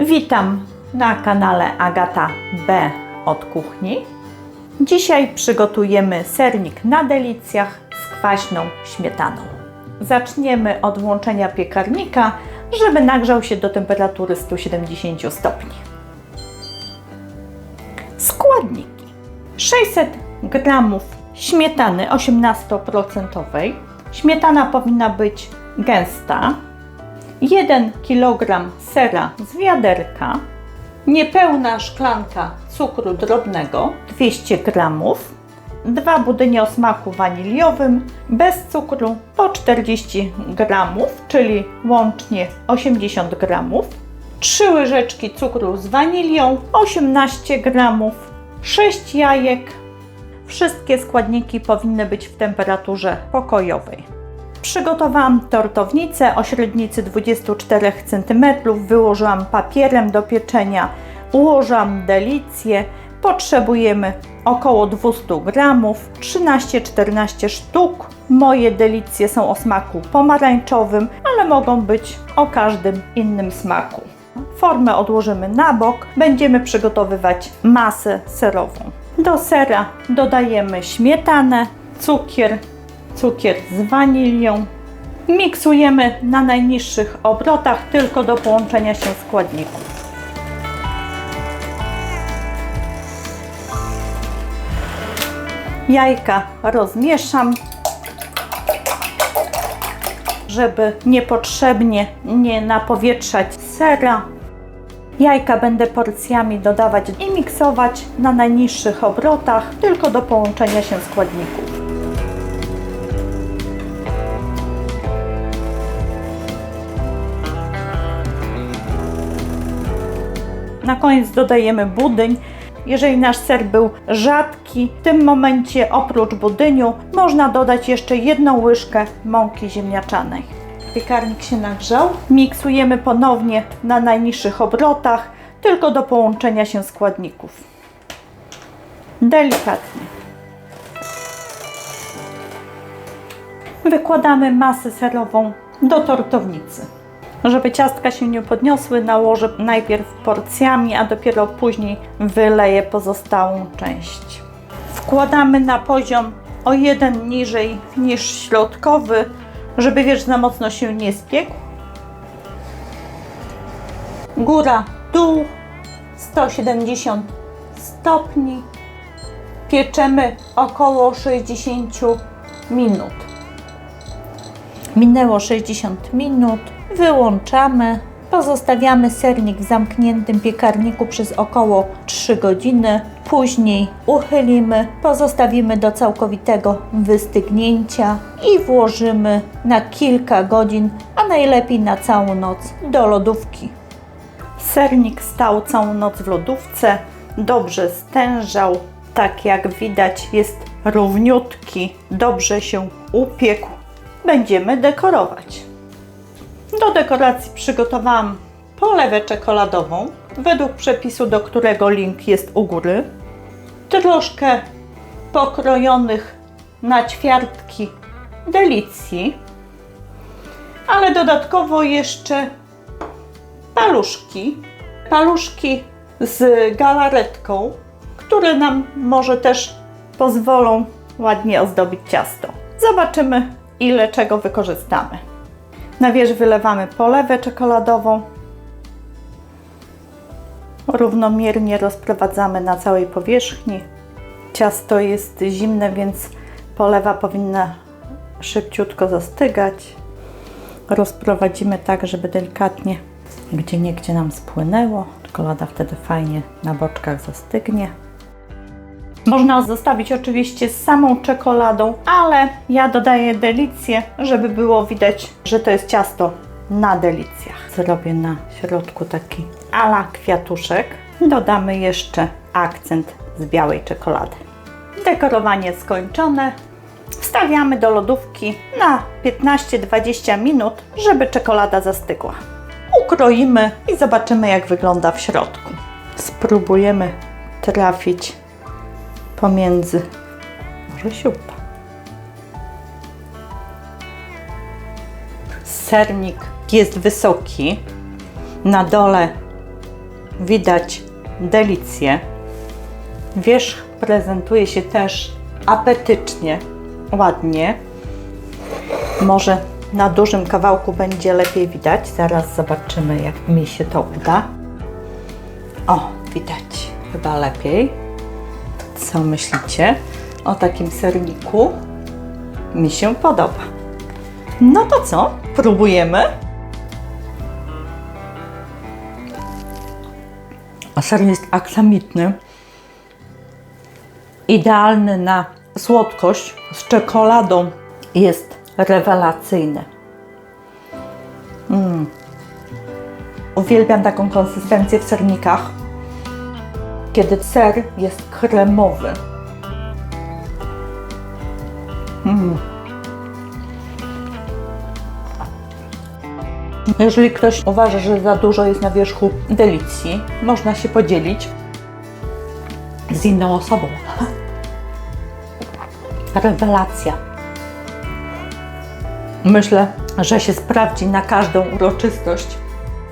Witam na kanale Agata B od kuchni. Dzisiaj przygotujemy sernik na delicjach z kwaśną śmietaną. Zaczniemy od włączenia piekarnika, żeby nagrzał się do temperatury 170 stopni. Składniki: 600 g śmietany 18%. Śmietana powinna być gęsta. 1 kg sera z wiaderka. Niepełna szklanka cukru drobnego 200 g. Dwa budynie o smaku waniliowym bez cukru po 40 g, czyli łącznie 80 g. 3 łyżeczki cukru z wanilią, 18 g, 6 jajek. Wszystkie składniki powinny być w temperaturze pokojowej. Przygotowałam tortownicę o średnicy 24 cm, wyłożyłam papierem do pieczenia, ułożyłam delicję. Potrzebujemy około 200 g, 13-14 sztuk. Moje delicje są o smaku pomarańczowym, ale mogą być o każdym innym smaku. Formę odłożymy na bok. Będziemy przygotowywać masę serową. Do sera dodajemy śmietanę, cukier, cukier z wanilią. Miksujemy na najniższych obrotach tylko do połączenia się składników. Jajka rozmieszam, żeby niepotrzebnie nie napowietrzać sera. Jajka będę porcjami dodawać i miksować na najniższych obrotach, tylko do połączenia się składników. Na koniec dodajemy budyń. Jeżeli nasz ser był rzadki, w tym momencie oprócz budyniu można dodać jeszcze jedną łyżkę mąki ziemniaczanej. Piekarnik się nagrzał. Miksujemy ponownie na najniższych obrotach, tylko do połączenia się składników. Delikatnie. Wykładamy masę serową do tortownicy. Żeby ciastka się nie podniosły, nałożę najpierw porcjami, a dopiero później wyleję pozostałą część. Wkładamy na poziom o jeden niżej niż środkowy, żeby wierzch za mocno się nie spiekł. Góra, dół, 170 stopni. Pieczemy około 60 minut. Minęło 60 minut, wyłączamy. Pozostawiamy sernik w zamkniętym piekarniku przez około 3 godziny. Później uchylimy, pozostawimy do całkowitego wystygnięcia i włożymy na kilka godzin, a najlepiej na całą noc do lodówki. Sernik stał całą noc w lodówce, dobrze stężał, tak jak widać jest równiutki, dobrze się upiekł. Będziemy dekorować. Do dekoracji przygotowałam polewę czekoladową, według przepisu, do którego link jest u góry. Troszkę pokrojonych na ćwiartki delicji, ale dodatkowo jeszcze paluszki. Paluszki z galaretką, które nam może też pozwolą ładnie ozdobić ciasto. Zobaczymy, ile czego wykorzystamy. Na wierzch wylewamy polewę czekoladową. Równomiernie rozprowadzamy na całej powierzchni. Ciasto jest zimne, więc polewa powinna szybciutko zastygać. Rozprowadzimy tak, żeby delikatnie gdzie niegdzie nam spłynęło. Czekolada wtedy fajnie na boczkach zastygnie. Można zostawić oczywiście z samą czekoladą, ale ja dodaję delicję, żeby było widać, że to jest ciasto na delicjach. Zrobię na środku taki ala kwiatuszek. Dodamy jeszcze akcent z białej czekolady. Dekorowanie skończone. Wstawiamy do lodówki na 15-20 minut, żeby czekolada zastygła. Ukroimy i zobaczymy, jak wygląda w środku. Spróbujemy trafić pomiędzy. Może się uda. Sernik jest wysoki. Na dole widać delicję. Wierzch prezentuje się też apetycznie, ładnie. Może na dużym kawałku będzie lepiej widać. Zaraz zobaczymy, jak mi się to uda. O, widać chyba lepiej. Co myślicie o takim serniku? Mi się podoba. No to co? Próbujemy? Ser jest aksamitny. Idealny na słodkość z czekoladą. Jest rewelacyjny. Mm. Uwielbiam taką konsystencję w sernikach, kiedy ser jest kremowy. Mm. Jeżeli ktoś uważa, że za dużo jest na wierzchu delicji, można się podzielić z inną osobą. Rewelacja. Myślę, że się sprawdzi na każdą uroczystość.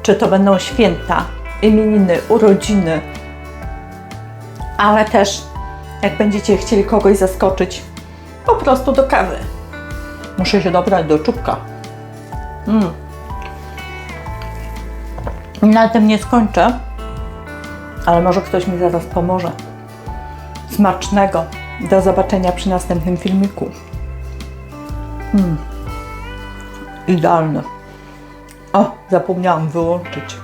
Czy to będą święta, imieniny, urodziny, ale też jak będziecie chcieli kogoś zaskoczyć, po prostu do kawy. Muszę się dobrać do czubka. Mm. Na tym nie skończę, ale może ktoś mi zaraz pomoże. Smacznego. Do zobaczenia przy następnym filmiku. Mm. Idealne. O, zapomniałam wyłączyć.